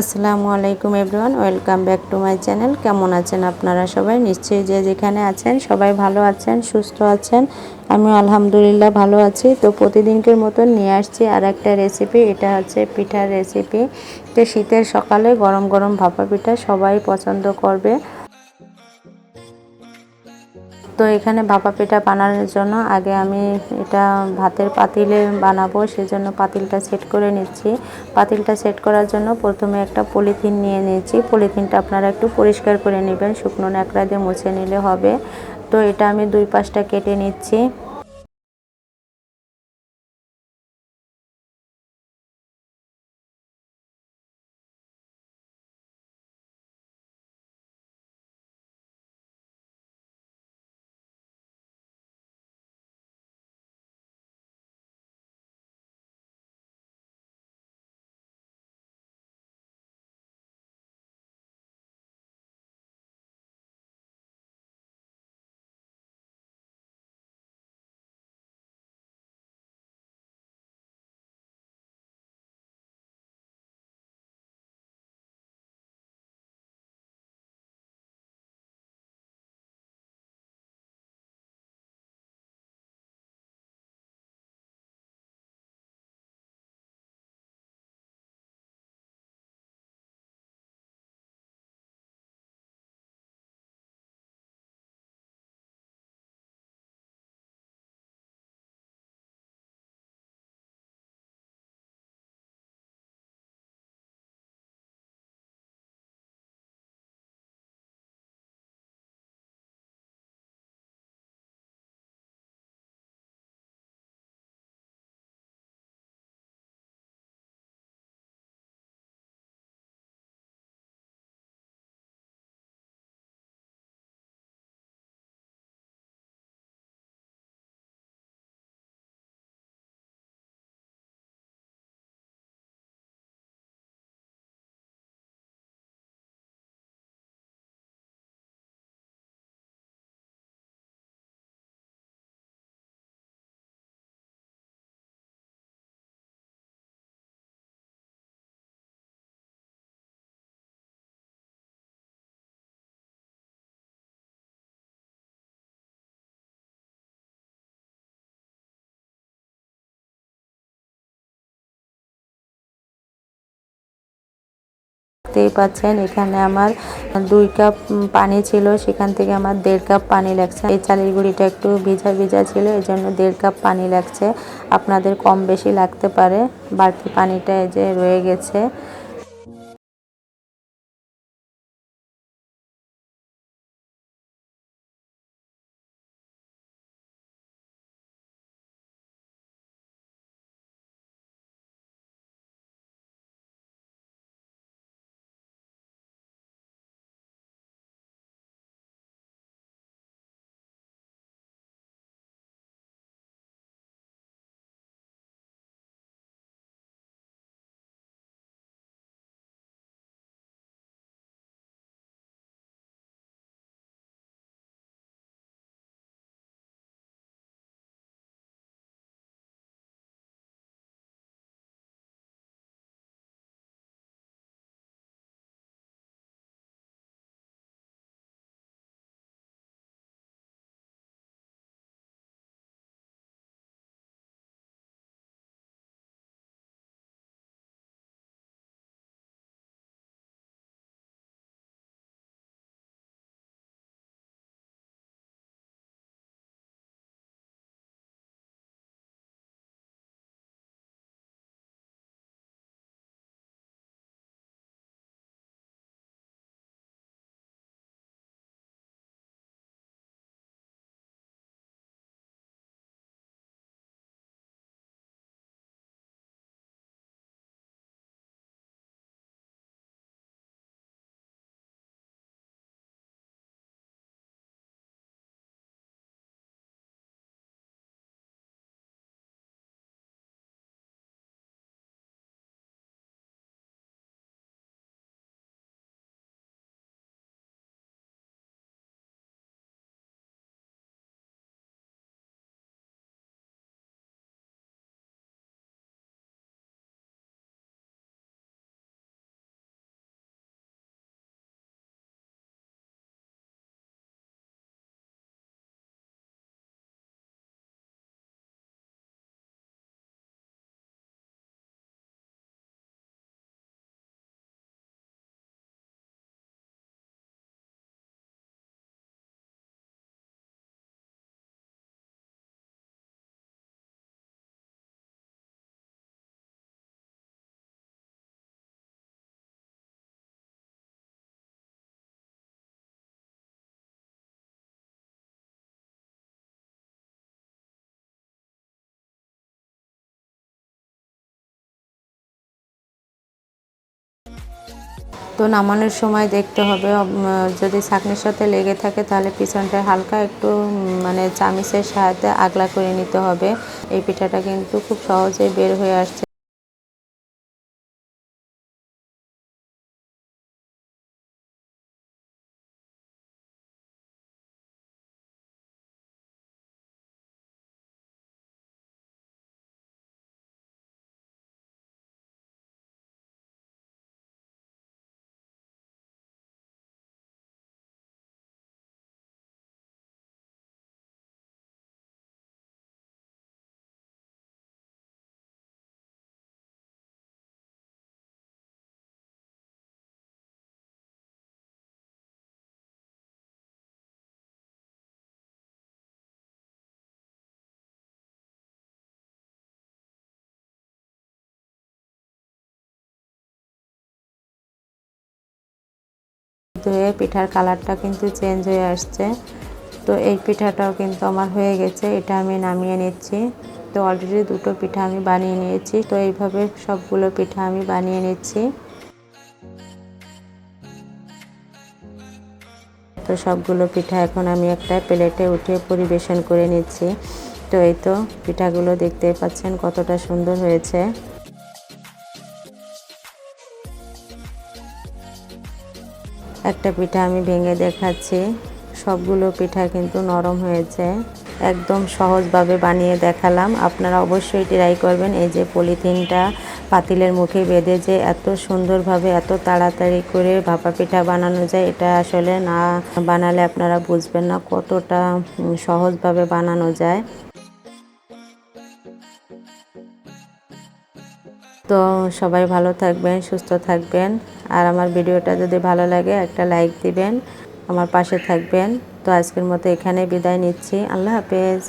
আসসালামু আলাইকুম everyone, welcome back to my channel. কেমন আছেন আপনারা সবাই? নিশ্চয়ই যে যেখানে আছেন, সবাই ভালো আছেন, সুস্থ আছেন। আমি আলহামদুলিল্লাহ ভালো আছি। তো প্রতিদিনকের মতন নিয়ে আসছি আর একটা রেসিপি এটা হচ্ছে পিঠার রেসিপি তো শীতের সকালে গরম গরম ভাপা পিঠা সবাই পছন্দ করবে। তো এখানে ভাপা পিঠা বানানোর জন্য আগে আমি এটা ভাতের পাতিলে বানাবো, সেজন্য পাতিলটা সেট করে নিচ্ছি। পাতিলটা সেট করার জন্য প্রথমে একটা পলিথিন নিয়ে নিয়েছি। পলিথিনটা আপনারা একটু পরিষ্কার করে নেবেন, শুকনো ন্যাকড়া দিয়ে মুছে নিলে হবে। তো এটা আমি দুই পাশটা কেটে নিচ্ছি। দেখতেই পাচ্ছেন, এখানে আমার দুই কাপ পানি ছিল, সেখান থেকে আমার দেড় কাপ পানি লাগছে। এই চালের গুঁড়িটা একটু ভিজা ভিজা ছিল এই জন্য দেড় কাপ পানি লাগছে। আপনাদের কম বেশি লাগতে পারে, বাড়তি পানিটা যে রয়ে গেছে। তো নামানোর সময় দেখতে হবে। যদি ছাঁকনির সাথে লেগে থাকে তাহলে পিছনটা হালকা একটু মানে চামিচের সাহায্যে আগলা করে নিতে হবে। এই পিঠাটা কিন্তু খুব সহজেই বের হয়ে আসছে। ধুয়ে পিঠার কালারটা কিন্তু চেঞ্জ হয়ে আসছে। তো এই পিঠাটাও কিন্তু আমার হয়ে গেছে, এটা আমি নামিয়ে নিচ্ছি। তো অলরেডি দুটো পিঠা আমি বানিয়ে নিয়েছি, তো এইভাবে সবগুলো পিঠা আমি বানিয়ে নিচ্ছি। তো সবগুলো পিঠা এখন আমি একটা প্লেটে উঠে পরিবেশন করে নিচ্ছি। তো এই তো পিঠাগুলো দেখতেই পাচ্ছেন কতটা সুন্দর হয়েছে। একটা পিঠা আমি ভেঙে দেখাচ্ছি। সবগুলো পিঠা কিন্তু নরম হয়েছে। একদম সহজভাবে বানিয়ে দেখালাম। আপনারা অবশ্যই ট্রাই করবেন। এই যে পলিথিনটা পাতিলের মুখে বেঁধে যে এত সুন্দরভাবে, এত তাড়াতাড়ি করে ভাপা পিঠা বানানো যায়, এটা আসলে না বানালে আপনারা বুঝবেন না কতটা সহজভাবে বানানো যায়। তো সবাই ভালো থাকবেন, সুস্থ থাকবেন। আর আমার ভিডিওটা যদি ভালো লাগে, একটা লাইক দিবেন, আমার পাশে থাকবেন। তো আজকের মতো এখানে বিদায় নিচ্ছি। আল্লাহ হাফেজ।